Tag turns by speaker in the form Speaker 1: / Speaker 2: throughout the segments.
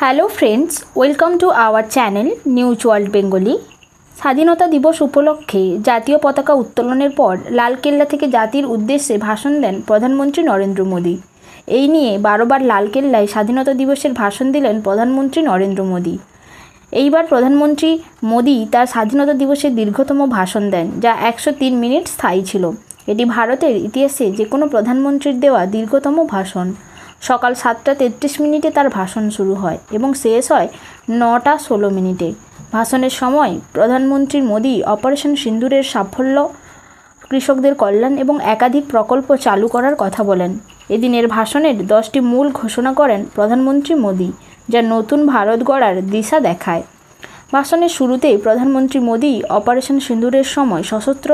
Speaker 1: Hello friends welcome to our channel news world Bengali স্বাধীনতা দিবস উপলক্ষে জাতীয় পতাকা উত্তোলনের পর লালকেল্লা থেকে জাতির উদ্দেশ্যে ভাষণ দেন প্রধানমন্ত্রী নরেন্দ্র মোদী। এই নিয়ে বারোবার লালকেল্লায় স্বাধীনতা দিবসের ভাষণ দিলেন প্রধানমন্ত্রী নরেন্দ্র মোদী। এইবার প্রধানমন্ত্রী মোদী তার স্বাধীনতা দিবসে দীর্ঘতম ভাষণ দেন, যা একশো তিন মিনিট স্থায়ী ছিল। এটি ভারতের ইতিহাসে যে কোনো প্রধানমন্ত্রীর দেওয়া দীর্ঘতম ভাষণ। সকাল সাতটা তেত্রিশ মিনিটে তার ভাষণ শুরু হয় এবং শেষ হয় নটা ষোলো মিনিটে। ভাষণের সময় প্রধানমন্ত্রী মোদী অপারেশন সিন্দুরের সাফল্য, কৃষকদের কল্যাণ এবং একাধিক প্রকল্প চালু করার কথা বলেন। এদিনের ভাষণের দশটি মূল ঘোষণা করেন প্রধানমন্ত্রী মোদী, যা নতুন ভারত গড়ার দিশা দেখায়। ভাষণের শুরুতেই প্রধানমন্ত্রী মোদী অপারেশন সিন্দুরের সময় সশস্ত্র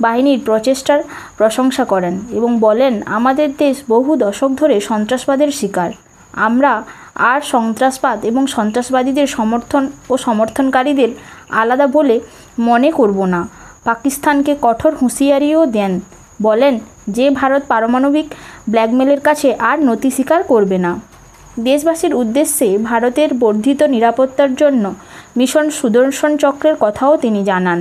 Speaker 1: বাহিনীর প্রচেষ্টার প্রশংসা করেন এবং বলেন, আমাদের দেশ বহু দশক ধরে সন্ত্রাসবাদের শিকার। আমরা আর সন্ত্রাসবাদ এবং সন্ত্রাসবাদীদের সমর্থন ও সমর্থনকারীদের আলাদা বলে মনে করব না। পাকিস্তানকে কঠোর হুঁশিয়ারিও দেন। বলেন, যে ভারত পারমাণবিক ব্ল্যাকমেলের কাছে আর নতি স্বীকার করবে না। দেশবাসীর উদ্দেশ্যে ভারতের বর্ধিত নিরাপত্তার জন্য মিশন সুদর্শন চক্রের কথাও তিনি জানান।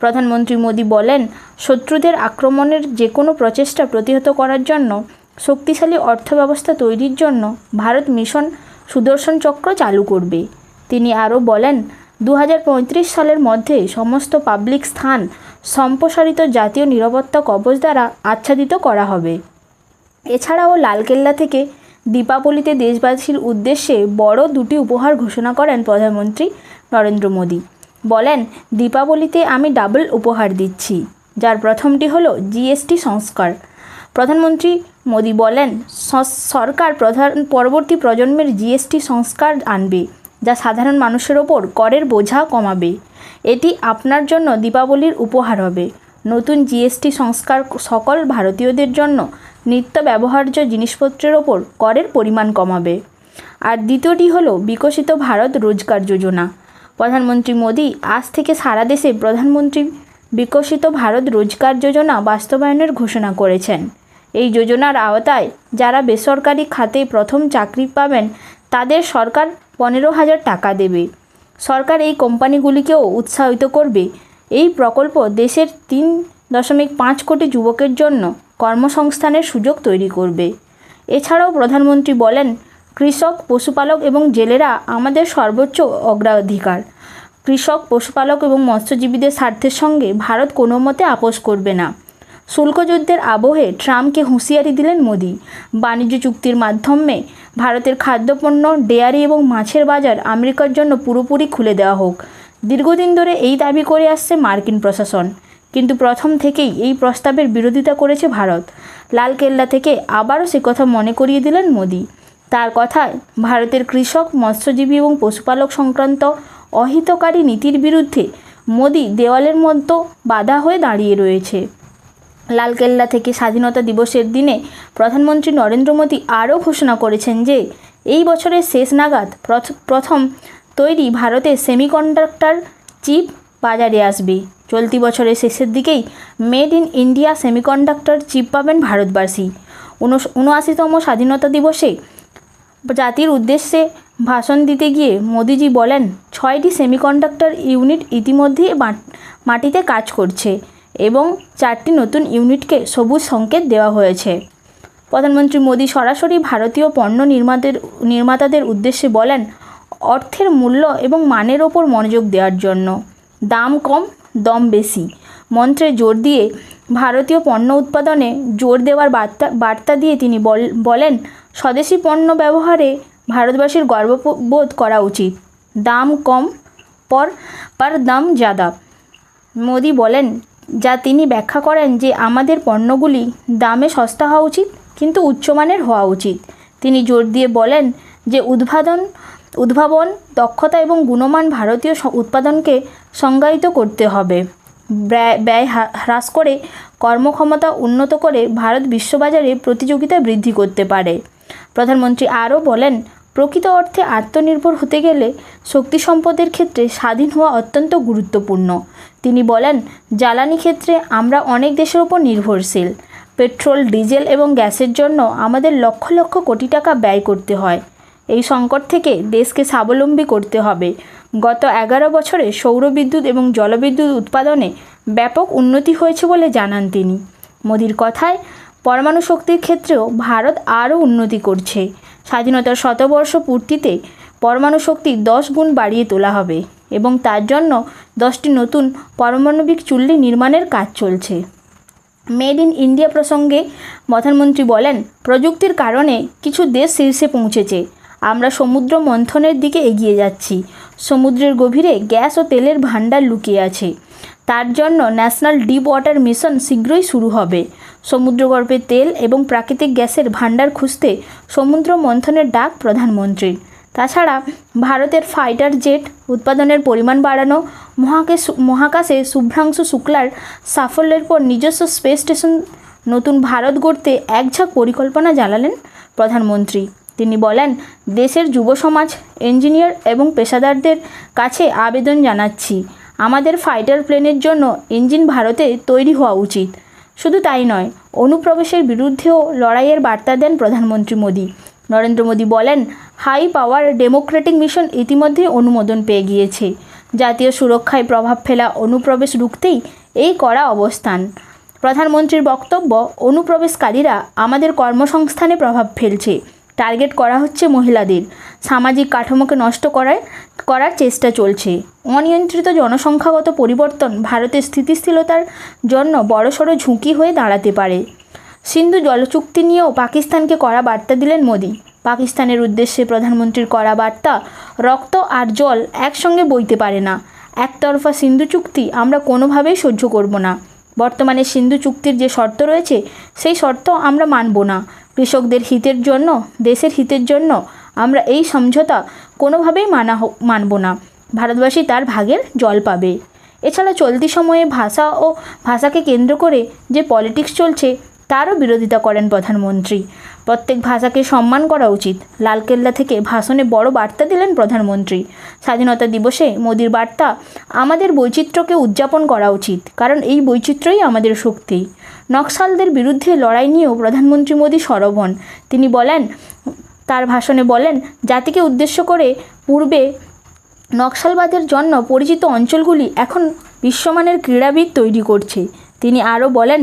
Speaker 1: প্রধানমন্ত্রী মোদী বলেন, শত্রুদের আক্রমণের যে কোনো প্রচেষ্টা প্রতিহত করার জন্য শক্তিশালী অর্থব্যবস্থা তৈরির জন্য ভারত মিশন সুদর্শন চক্র চালু করবে। তিনি আরও বলেন দু হাজার পঁয়ত্রিশ সালের মধ্যে সমস্ত পাবলিক স্থান সম্প্রসারিত জাতীয় নিরাপত্তা কবচ দ্বারা আচ্ছাদিত করা হবে। এছাড়াও লালকেল্লা থেকে দীপাবলিতে দেশবাসীর উদ্দেশ্যে বড় দুটি উপহার ঘোষণা করেন প্রধানমন্ত্রী। নরেন্দ্র মোদী। বলেন, দীপাবলিতে আমি ডাবল উপহার দিচ্ছি, যার প্রথমটি হলো জিএসটি সংস্কার। প্রধানমন্ত্রী মোদী বলেন সরকার প্রধান, পরবর্তী প্রজন্মের জিএসটি সংস্কার আনবে, যা সাধারণ মানুষের ওপর করের বোঝা কমাবে। এটি আপনার জন্য দীপাবলির উপহার হবে। নতুন জিএসটি সংস্কার সকল ভারতীয়দের জন্য নিত্য ব্যবহার্য জিনিসপত্রের ওপর করের পরিমাণ কমাবে। আর দ্বিতীয়টি হলো বিকশিত ভারত রোজগার যোজনা। প্রধানমন্ত্রী মোদী, আজ থেকে সারা দেশে প্রধানমন্ত্রী বিকশিত ভারত রোজগার যোজনা বাস্তবায়নের ঘোষণা করেছেন। এই যোজনার আওতায় যারা বেসরকারি খাতে প্রথম চাকরি পাবেন, তাদের সরকার পনেরো হাজার টাকা দেবে। সরকার এই কোম্পানিগুলিকেও উৎসাহিত করবে। এই প্রকল্প দেশের তিন দশমিক পাঁচ কোটি যুবকের জন্য কর্মসংস্থানের সুযোগ তৈরি করবে। এছাড়াও প্রধানমন্ত্রী বলেন কৃষক, পশুপালক এবং জেলেরা আমাদের সর্বোচ্চ অগ্রাধিকার। কৃষক, পশুপালক এবং মৎস্যজীবীদের স্বার্থের সঙ্গে ভারত কোনো মতে আপোষ করবে না। শুল্কযুদ্ধের আবহে ট্রাম্পকে হুঁশিয়ারি দিলেন মোদি। বাণিজ্য চুক্তির মাধ্যমে ভারতের খাদ্যপণ্য, ডেয়ারি এবং মাছের বাজার আমেরিকার জন্য পুরোপুরি খুলে দেওয়া হোক। দীর্ঘদিন ধরে এই দাবি করে আসছে মার্কিন প্রশাসন। কিন্তু প্রথম থেকেই এই প্রস্তাবের বিরোধিতা করেছে ভারত। লালকেল্লা থেকে আবারও সে কথা মনে করিয়ে দিলেন মোদি। তার কথায়, ভারতের কৃষক, মৎস্যজীবী এবং পশুপালক সংক্রান্ত অহিতকারী নীতির বিরুদ্ধে মোদি দেওয়ালের মতো বাধা হয়ে দাঁড়িয়ে রয়েছে। লালকেল্লা থেকে স্বাধীনতা দিবসের দিনে প্রধানমন্ত্রী নরেন্দ্র মোদী আরও ঘোষণা করেছেন যে, এই বছরের শেষ নাগাদ প্রথ- প্রথম তৈরি ভারতের সেমিকন্ডাক্টর চিপ বাজারে আসবে। চলতি বছরের শেষের দিকেই made in India semiconductor chip পাবেন ভারতবাসী। উনআশিতম স্বাধীনতা দিবসে জাতির উদ্দেশ্যে ভাষণ দিতে গিয়ে মোদিজি বলেন, ছয়টি সেমিকন্ডাক্টর ইউনিট ইতিমধ্যেই মাট- মাটিতে কাজ করছে এবং চারটি নতুন ইউনিটকে সবুজ সংকেত দেওয়া হয়েছে। প্রধানমন্ত্রী মোদী সরাসরি ভারতীয় পণ্য নির্মাতাদের নির্মাতাদের উদ্দেশ্যে বলেন, অর্থের মূল্য এবং মানের ওপর মনোযোগ দেওয়ার জন্য দাম কম, দম বেশি। মন্ত্রে জোর দিয়ে ভারতীয় পণ্য উৎপাদনে জোর দেওয়ার বার্তা বার্তা দিয়ে তিনি বল- বলেন স্বদেশি পণ্য ব্যবহারে ভারতবাসীর গর্ববোধ করা উচিত। দাম কম পর পার দাম জাদা মোদি বলেন, যা তিনি ব্যাখ্যা করেন যে আমাদের পণ্যগুলি দামে সস্তা হওয়া উচিত, কিন্তু উচ্চমানের হওয়া উচিত। তিনি জোর দিয়ে বলেন যে উদ্ভাবন উদ্ভাবন, দক্ষতা এবং গুণমান ভারতীয় উৎপাদনকে সংজ্ঞায়িত করতে হবে। ব্যয় হ্রাস করে কর্মক্ষমতা উন্নত করে ভারত বিশ্ববাজারে প্রতিযোগিতা বৃদ্ধি করতে পারে। প্রধানমন্ত্রী আরও বলেন, প্রকৃত অর্থে আত্মনির্ভর হতে গেলে শক্তি সম্পদের ক্ষেত্রে স্বাধীন হওয়া অত্যন্ত গুরুত্বপূর্ণ। তিনি বলেন, জ্বালানি ক্ষেত্রে আমরা অনেক দেশের ওপর নির্ভরশীল। পেট্রোল, ডিজেল এবং গ্যাসের জন্য আমাদের লক্ষ লক্ষ কোটি টাকা ব্যয় করতে হয়। এই সংকট থেকে দেশকে স্বাবলম্বী করতে হবে। গত এগারো বছরে সৌরবিদ্যুৎ এবং জলবিদ্যুৎ উৎপাদনে ব্যাপক উন্নতি হয়েছে বলে জানান তিনি। মোদির কথায় পরমাণু শক্তির ক্ষেত্রেও ভারত আরও উন্নতি করছে। স্বাধীনতার শতবর্ষ পূর্তিতে পরমাণু শক্তি দশ গুণ বাড়িয়ে তোলা হবে এবং তার জন্য দশটি নতুন পারমাণবিক চুল্লি নির্মাণের কাজ চলছে। মেড ইন ইন্ডিয়া প্রসঙ্গে প্রধানমন্ত্রী বলেন, প্রযুক্তির কারণে কিছু দেশ শীর্ষে পৌঁছেছে। আমরা সমুদ্র মন্থনের দিকে এগিয়ে যাচ্ছি। সমুদ্রের গভীরে গ্যাস ও তেলের ভাণ্ডার লুকিয়ে আছে। তার জন্য ন্যাশনাল ডিপ ওয়াটার মিশন শীঘ্রই শুরু হবে। সমুদ্রগর্ভে তেল এবং প্রাকৃতিক গ্যাসের ভাণ্ডার খুঁজতে সমুদ্র মন্থনের ডাক প্রধানমন্ত্রীর। তাছাড়া ভারতের ফাইটার জেট উৎপাদনের পরিমাণ বাড়ানো, মহাকাশ, মহাকাশে শুভ্রাংশু শুক্লার সাফল্যের পর নিজস্ব স্পেস স্টেশন নতুন ভারত গড়তে একঝাঁক পরিকল্পনা জানালেন প্রধানমন্ত্রী। তিনি বলেন, দেশের যুব সমাজ, ইঞ্জিনিয়ার এবং পেশাদারদের কাছে আবেদন জানাচ্ছি। আমাদের ফাইটার প্লেনের জন্য ইঞ্জিন ভারতে তৈরি হওয়া উচিত। শুধু তাই নয়, অনুপ্রবেশের বিরুদ্ধেও লড়াইয়ের বার্তা দেন প্রধানমন্ত্রী মোদী। নরেন্দ্র মোদী বলেন, হাই পাওয়ার ডেমোক্রেটিক মিশন ইতিমধ্যে অনুমোদন পেয়ে গিয়েছে। জাতীয় সুরক্ষায় প্রভাব ফেলা অনুপ্রবেশ রুখতেই এই কড়া অবস্থান। প্রধানমন্ত্রীর বক্তব্য, অনুপ্রবেশকারীরা আমাদের কর্মসংস্থানে প্রভাব ফেলছে। টার্গেট করা হচ্ছে মহিলাদের। সামাজিক কাঠামোকে নষ্ট করায়, করার চেষ্টা চলছে। অনিয়ন্ত্রিত জনসংখ্যাগত পরিবর্তন ভারতের স্থিতিশীলতার জন্য বড়সড় ঝুঁকি হয়ে দাঁড়াতে পারে। সিন্ধু জলচুক্তি নিয়েও পাকিস্তানকে কড়া বার্তা দিলেন মোদী। পাকিস্তানের উদ্দেশ্যে প্রধানমন্ত্রীর কড়া বার্তা, রক্ত আর জল একসঙ্গে বইতে পারে না। একতরফা সিন্ধু চুক্তি আমরা কোনোভাবেই সহ্য করব না। বর্তমানে সিন্ধু চুক্তির যে শর্ত রয়েছে, সেই শর্ত আমরা মানব না। কৃষকদের হিতের জন্য, দেশের হিতের জন্য আমরা এই সমঝোতা কোনোভাবেই মানা মানব না। ভারতবাসী তার ভাগের জল পাবে। এছাড়া চলতি সময়ে ভাষা ও ভাষাকে কেন্দ্র করে যে পলিটিক্স চলছে, তারও বিরোধিতা করেন প্রধানমন্ত্রী। প্রত্যেক ভাষাকে সম্মান করা উচিত। লালকেল্লা থেকে ভাষণে বড় বার্তা দিলেন প্রধানমন্ত্রী। স্বাধীনতা দিবসে মোদির বার্তা আমাদের বৈচিত্র্যকে উদযাপন করা উচিত, কারণ এই বৈচিত্র্যই আমাদের শক্তি। নকশালদের বিরুদ্ধে লড়াই নিয়েও প্রধানমন্ত্রী মোদী সরব হন। তিনি বলেন, তার ভাষণে বলেন, জাতিকে উদ্দেশ্য করে পূর্বে নকশালবাদের জন্য পরিচিত অঞ্চলগুলি এখন বিশ্বমানের ক্রীড়াবিদ তৈরি করছে। তিনি আরও বলেন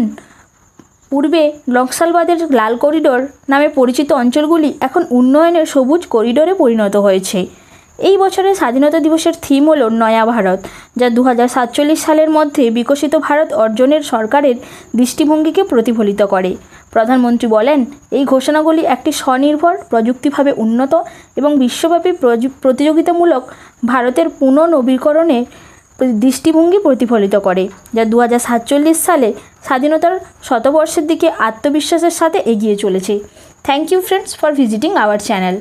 Speaker 1: পূর্বে নকশালবাদের লাল করিডোর নামে পরিচিত অঞ্চলগুলি এখন উন্নয়নের সবুজ করিডোরে পরিণত হয়েছে। এই বছরের স্বাধীনতা দিবসের থিম হল নয়া ভারত, যা দু সালের মধ্যে বিকশিত ভারত অর্জনের সরকারের দৃষ্টিভঙ্গিকে প্রতিফলিত করে। প্রধানমন্ত্রী বলেন, এই ঘোষণাগুলি একটি স্বনির্ভর, প্রযুক্তিভাবে উন্নত এবং বিশ্বব্যাপী প্রতিযোগিতামূলক ভারতের পুনর্নবীকরণে দৃষ্টিভঙ্গি প্রতিফলিত করে, যা দু সালে স্বাধীনতার শতবর্ষের দিকে আত্মবিশ্বাসের সাথে এগিয়ে চলেছে। Thank you friends for visiting our channel